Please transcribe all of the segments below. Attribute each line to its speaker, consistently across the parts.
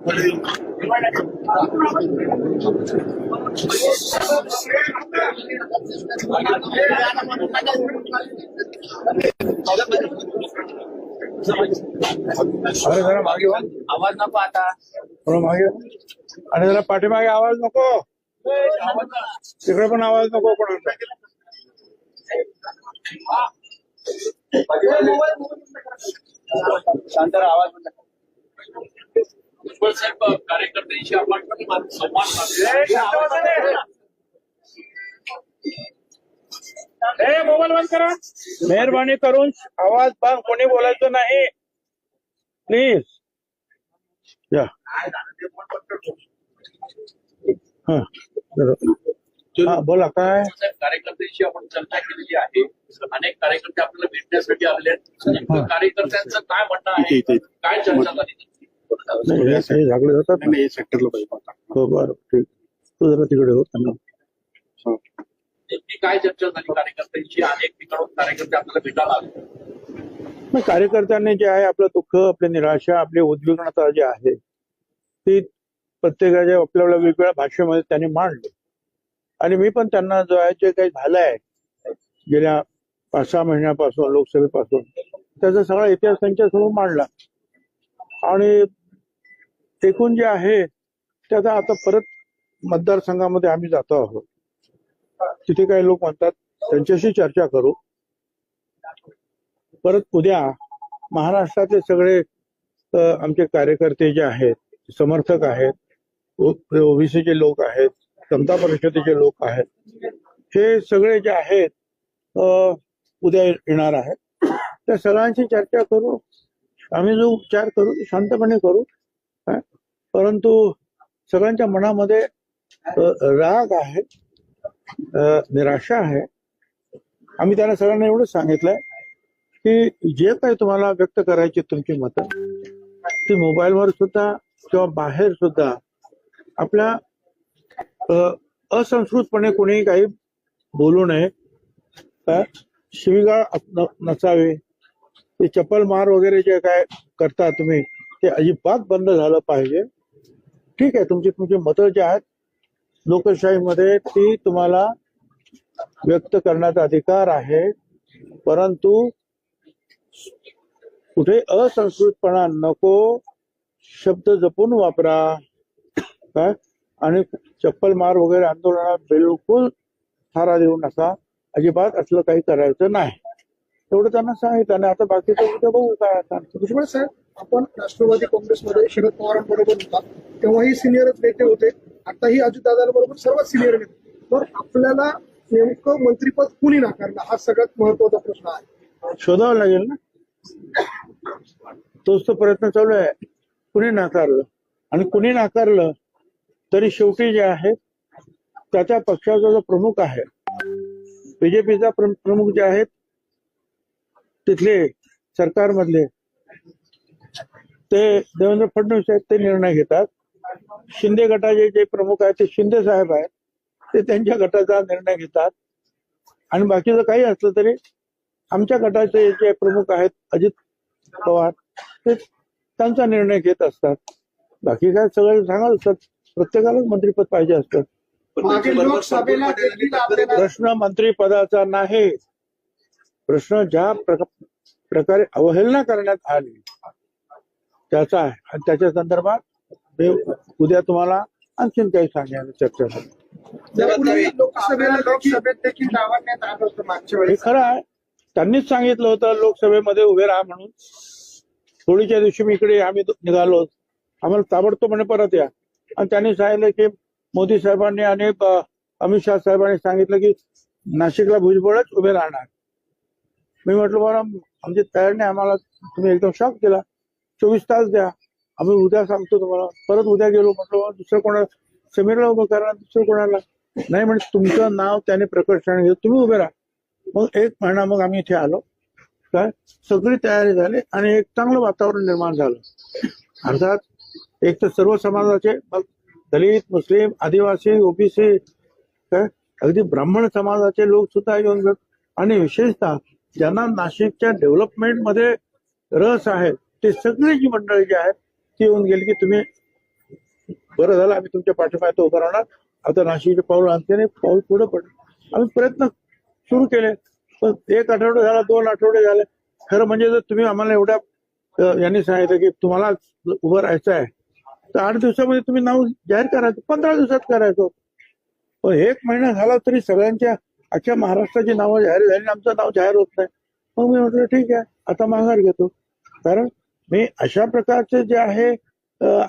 Speaker 1: अरे जरा मागे
Speaker 2: आवाज नको आता
Speaker 1: थोडं मागे. आणि जरा पाठीमागे आवाज नको तिकडे पण आवाज नको कोणाचा
Speaker 2: शांत राहा, आवाज बंद करा. भुजबळ साहेब कार्यकर्त्यांशी आपण संवाद साधूया.
Speaker 1: ए मोबाईल बंद करा. मेहरबानी करून आवाज बंद कोणी बोलायचं नाही. प्लीज या. बोला काय?
Speaker 2: कार्यकर्त्यांशी आपण चर्चा केलेली आहे. अनेक कार्यकर्ते आपल्याला भेटण्यासाठी आले आहेत. कार्यकर्त्यांचं काय म्हणणं आहे? काय चर्चा झाली?
Speaker 1: नाही हे हे झागले जातात ना सेक्टरला पाहिजे हो बरं ठीक. तू जरा तिकडे हो त्यांना.
Speaker 2: नेमकी काय चर्चा झाली कार्यकर्त्यांची अनेक ठिकाणून कार्यकर्ते आपल्याला भेटायला आले?
Speaker 1: मग कार्यकर्त्यांनी जे आहे आपलं दुःख आपली निराशा आपली उद्विग्नता जी आहे ती प्रत्येकाच्या आपल्या आपल्या वेगवेगळ्या भाषेमध्ये त्यांनी मांडली. आणि मी पण त्यांना जो आहे जे काही झालंय गेल्या पाच सहा महिन्यापासून लोकसभेपासून त्याचा सगळा इतिहास त्यांच्यासमोर मांडला. आणि एकूण जे आहे त्याचा आता परत मतदारसंघामध्ये आम्ही जातो आहोत. तिथे काही लोक म्हणतात त्यांच्याशी चर्चा करू. परत उद्या महाराष्ट्रातले सगळे आमचे कार्यकर्ते जे आहेत समर्थक आहेत ओबीसीचे लोक आहेत समता परिषदेचे लोक आहेत हे सगळे जे आहेत उद्या येणार आहेत. त्या सगळ्यांशी चर्चा करू आम्ही जो उपचार करू शांतपणे करू परंतु सगळ्यांच्या मनामध्ये राग आहे निराशा आहे. आम्ही त्यांना सगळ्यांना एवढंच सांगितलंय की जे काही तुम्हाला व्यक्त करायची तुमची मतं ती मोबाईलवर सुद्धा किंवा बाहेर सुद्धा आपल्या अ, असंस्कृतपणे कोणी काही बोलू नये अ, शिवीगाळ नसावे. ते चप्पल मार वगैरे जे काय करता तुम्ही ते अजिबात बंद झालं पाहिजे. ठीक आहे तुमची तुमची मतं जे आहेत लोकशाहीमध्ये ती तुम्हाला व्यक्त करण्याचा अधिकार आहे. परंतु कुठे असंस्कृतपणा नको शब्द जपून वापरा. काय आणि चप्पल मार वगैरे आंदोलनात बिलकुल थारा देऊ नका. अजिबात असलं काही करायचं नाही. एवढं त्यांना सांगितलं. आणि आता बाकीचं उद्या बघू काय आता.
Speaker 3: आपण राष्ट्रवादी काँग्रेसमध्ये शरद पवारांबरोबर होता. तेव्हाही सिनियरच नेते होते. आताही अजितदादांबरोबर सर्वात सिनियर नेते. तर आपल्याला नेमकं मंत्रीपद कुणी नाकारलं हा सगळ्यात महत्त्वाचा प्रश्न आहे.
Speaker 1: शोधावा लागेल ना? तोच तो प्रयत्न चालू आहे. कुणी नाकारलं? आणि कुणी नाकारलं तरी शेवटी जे आहे त्याच्या पक्षाचा जो प्रमुख आहे बीजेपीचा प्रमुख जे आहेत तिथले सरकारमधले ते देवेंद्र फडणवीस आहेत ते निर्णय घेतात. शिंदे गटाचे जे प्रमुख आहेत ते शिंदे साहेब आहेत ते त्यांच्या गटाचा निर्णय घेतात. आणि बाकीचं काही असलं तरी आमच्या गटाचे जे प्रमुख आहेत अजित पवार ते त्यांचा निर्णय घेत असतात. बाकी काय सगळे सांगत असतात प्रत्येकालाच मंत्रीपद पाहिजे असतं. प्रश्न मंत्रिपदाचा नाही. प्रश्न ज्या प्रक- प्रकारे अवहेलना करण्यात आली त्याचा आहे. आणि त्याच्या संदर्भात मी उद्या तुम्हाला आणखीन काही सांगायला चर्चा करू हे खरं आहे. त्यांनीच सांगितलं होतं लोकसभेमध्ये उभे राहा म्हणून. होळीच्या दिवशी मी इकडे आम्ही निघालो. आम्हाला ताबडतोब म्हणे परत या. आणि त्यांनी सांगितलं की मोदी साहेबांनी आणि अमित शहा साहेबांनी सांगितलं की नाशिकला भुजबळच उभे राहणार. मी म्हटलं बरं आमची तयार नाही आम्हाला तुम्ही एकदम शॉक केला. चोवीस तास द्या. आम्ही उद्या सांगतो तुम्हाला. परत उद्या गेलो म्हटलं दुसरं कोणाला समीरला उभं करा दुसरं कोणाला? नाही म्हणजे तुमचं नाव त्याने प्रकर्षण घेतलं तुम्ही उभे राहा. मग एक महिना मग आम्ही इथे आलो. काय? सगळी तयारी झाली आणि एक चांगलं वातावरण निर्माण झालं. अर्थात एक तर सर्व समाजाचे मग दलित मुस्लिम आदिवासी ओबीसी काय? अगदी ब्राह्मण समाजाचे लोक सुद्धा येऊन भेट आणि विशेषतः ज्यांना नाशिकच्या डेव्हलपमेंटमध्ये रस आहे ते सगळी जी मंडळी जी आहेत ती येऊन गेली की तुम्ही बरं झालं आम्ही तुमच्या पाठिंबा उभं राहणार. आता नाशिकचे पाऊल आणते नाही पाऊल पुढे पडलं. आम्ही प्रयत्न सुरू केले पण एक आठवडा झाला दोन आठवडे झाले. खरं म्हणजे जर तुम्ही आम्हाला एवढ्या यांनी सांगितलं की तुम्हाला उभं राहायचं आहे तर आठ दिवसामध्ये तुम्ही नाव जाहीर करायचं पंधरा दिवसात करायचो. पण एक महिना झाला तरी सगळ्यांच्या अख्ख्या महाराष्ट्राची नावं जाहीर झाली आणि आमचं नाव जाहीर होत नाही. मग मी म्हटलं ठीक आहे आता माघार घेतो. कारण मी अशा प्रकारचे जे आहे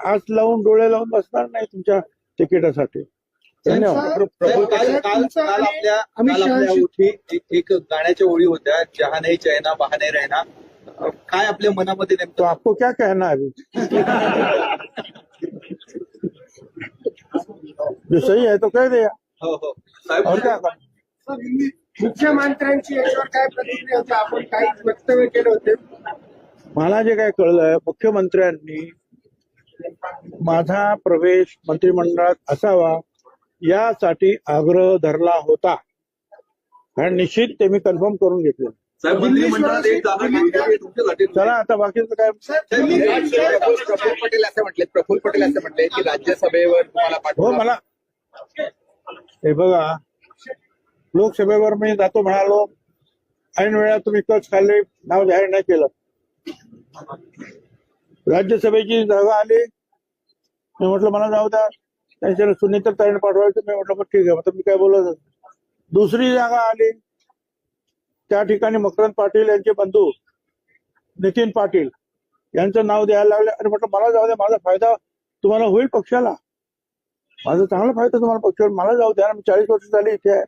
Speaker 1: आस लावून डोळे लावून बसणार नाही तुमच्या तिकिटासाठी.
Speaker 4: एक- गाण्याच्या ओळी होत्या जहा नाही चैना बहा नाही रहना काय आपल्या मनामध्ये
Speaker 1: तो
Speaker 4: नेमकं
Speaker 1: आपको क्या कहना है अभी? जो सही है तो कह दिया।
Speaker 4: हो हो. साहेब
Speaker 1: और क्या? करना?
Speaker 3: मुख्यमंत्र्यांची याच्यावर काय प्रतिक्रिया होती? आपण काही वक्तव्य केले होते.
Speaker 1: मला जे काय कळलंय मुख्यमंत्र्यांनी माझा प्रवेश मंत्रिमंडळात असावा यासाठी आग्रह धरला होता. आणि निश्चित ते मी कन्फर्म करून घेतलं. चला आता बाकीचं काय?
Speaker 4: पटेल असं म्हटले प्रफुल्ल पटेल असं म्हटले की राज्यसभेवर तुम्हाला
Speaker 1: हो मला हे बघा लोकसभेवर मी जातो म्हणालो ऐन वेळा तुम्ही कच खाल्ले नाव जाहीर नाही केलं. राज्यसभेची जागा आली. मी म्हटलं मला जाऊ द्या. त्यांच्या सुनीतर ताईने पाठवायचं. मी म्हटलं मग ठीक आहे. आता मी काय बोलत दुसरी जागा आली. त्या ठिकाणी मकरंद पाटील यांचे बंधू नितीन पाटील यांचं नाव द्यायला लागले. आणि म्हटलं मला जाऊ द्या. माझा फायदा तुम्हाला होईल पक्षाला. माझा चांगला फायदा तुम्हाला पक्षावर मला जाऊ द्या. मी चाळीस वर्ष झाली इथे आहे.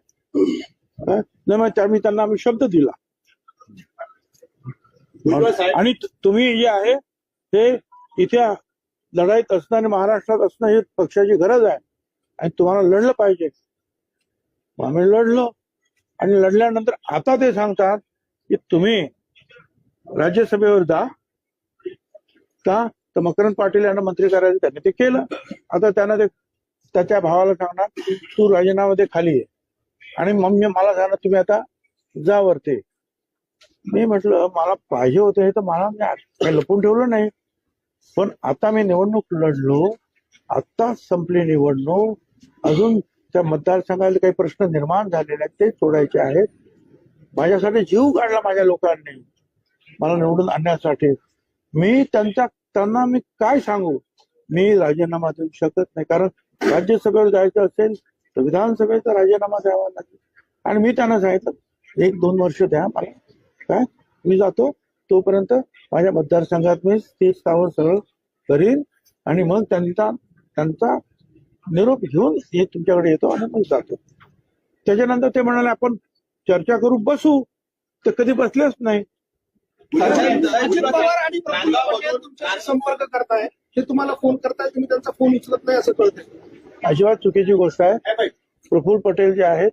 Speaker 1: नाही मग मी त्यांना आम्ही शब्द दिला. आणि तुम्ही जे आहे ते इथे लढाईत असणं आणि महाराष्ट्रात असणं ही पक्षाची गरज आहे. आणि तुम्हाला लढलं पाहिजे. आम्ही लढलो. आणि लढल्यानंतर आता ते सांगतात की तुम्ही राज्यसभेवर जा. का? तर मकरंद पाटील यांना मंत्री करायचं त्यांनी ते केलं. आता त्यानं ते त्याच्या भावाला सांगणार तू राजीनामा दे खाली आहे आणि मग मला सांगणार तुम्ही आता जा वरती. मी म्हटलं मला पाहिजे होते तर मला मी काही लपून ठेवलं नाही. पण आता मी निवडणूक लढलो. आता संपली निवडणूक. अजून त्या मतदारसंघाला काही प्रश्न निर्माण झालेले आहेत ते सोडायचे आहेत. माझ्यासाठी जीव काढला माझ्या लोकांनी. मला निवडून आणण्यासाठी. मी त्यांच्या त्यांना मी काय सांगू? मी राजीनामा देऊ शकत नाही. कारण राज्यसभेवर जायचं असेल तर विधानसभेचा राजीनामा द्यावा लागेल. आणि मी त्यांना सांगितलं एक दोन वर्ष द्या मला काय? मी जातो. तोपर्यंत माझ्या मतदारसंघात मी ते स्थावर सरळ करीन आणि मग त्यांचा त्यांचा निरोप घेऊन हे तुमच्याकडे येतो आणि मग जातो. त्याच्यानंतर ते म्हणाले आपण चर्चा करू बसू. तर कधी बसलेच नाही.
Speaker 3: संपर्क करताय. ते तुम्हाला फोन करताय तुम्ही त्यांचा फोन उचलत नाही असं कळतंय.
Speaker 1: अजिबात चुकीची गोष्ट आहे. प्रफुल्ल पटेल जे आहेत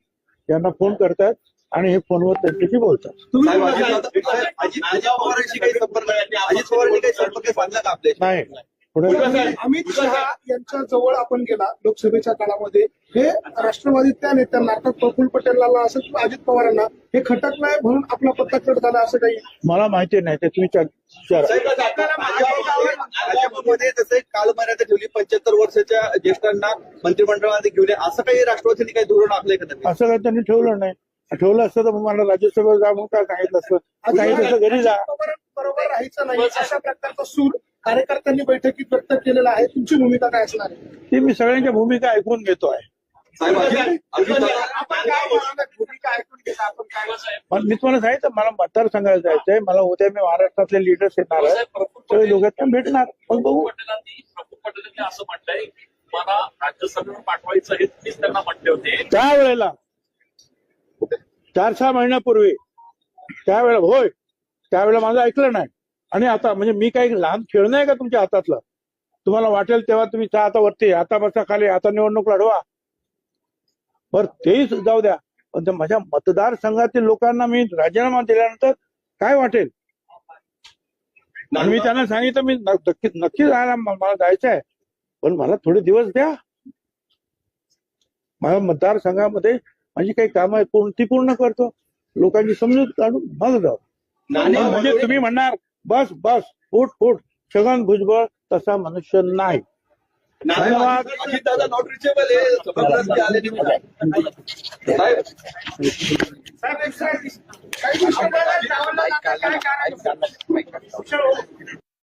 Speaker 1: यांना फोन करतात आणि हे फोनवर त्यांच्याशी बोलतात.
Speaker 4: साहेब, अजित साहेब, अजित अजित पवारांशी काही संपर्क अजित पवारांनी काही संपर्क साधला का आपल्याशी
Speaker 1: नाही. पुढे
Speaker 3: अमित शहा यांच्या जवळ आपण गेला लोकसभेच्या काळामध्ये. हे राष्ट्रवादीतल्या नेत्यांना अर्थात प्रफुल्ल पटेलला असं किंवा अजित पवारांना हे खटकलाय म्हणून आपला पत्ता कट झाला असं काही
Speaker 1: मला माहिती नाही ते तुम्ही चा- विचारा.
Speaker 4: साहेब, भाजपमध्ये- भाजपमध्ये जसे काल मर्यादा ठेवली पंच्याहत्तर वर्षाच्या ज्येष्ठांना मंत्रिमंडळामध्ये घेऊन या. असं काही राष्ट्रवादीने काही धोरण आखलंय का त्यांनी?
Speaker 1: असं काही त्यांनी ठेवलं नाही. ठेवलं असतं तर मग मला राज्यसभेवर जा म्हणून काय सांगितलं असतं? सांगितलं असतं घरी जा.
Speaker 3: बरोबर राहायचं नाही अशा प्रकारचा सूर कार्यकर्त्यांनी बैठकीत व्यक्त केलेला आहे. तुमची भूमिका काय असणार आहे?
Speaker 1: ते मी सगळ्यांच्या भूमिका ऐकून घेतो आहे.
Speaker 4: साहेब अजित अजित दादा
Speaker 3: आपण काय बोलणार? भूमिका ऐकून घेता आपण काय
Speaker 1: पण मी तुम्हाला सांगितलं मला मतदारसंघाला जायचंय. मला उद्या मी महाराष्ट्रातले लिडर्स येणार आहे सगळे लोक भेटणार. मग बघू.
Speaker 2: पटेलांनी प्रफुल्ल पटेलांनी असं म्हटलंय मला राज्यसभेवर पाठवायचं हे तुम्हीच त्यांना म्हटले होते.
Speaker 1: त्यावेळेला चार सहा महिन्यापूर्वी त्यावेळेला होय त्यावेळेला माझं ऐकलं नाही. आणि आता म्हणजे मी काही लहान खेळणं आहे का तुमच्या हातातलं? तुम्हाला वाटेल तेव्हा तुम्ही जा आता वरती आता बसा खाली आता निवडणूक लढवा. बर तेही जाऊ द्या. पण माझ्या मतदारसंघातील लोकांना मी राजीनामा दिल्यानंतर काय वाटेल? मी त्यांना सांगितलं मी नक्की नक्की जायला मला जायचं आहे. पण मला थोडे दिवस द्या. माझ्या मतदारसंघामध्ये माझी काही कामं आहेत पूर्ण ती पूर्ण करतो लोकांची समजूत काढून मग जाऊ म्हणजे तुम्ही म्हणणार बस बस फूट फूट छगन भुजबळ तसा मनुष्य नाही धन्यवाद.
Speaker 4: अजित दादा नॉट रिचेबल आहे सभागृहात आले नाही साहेब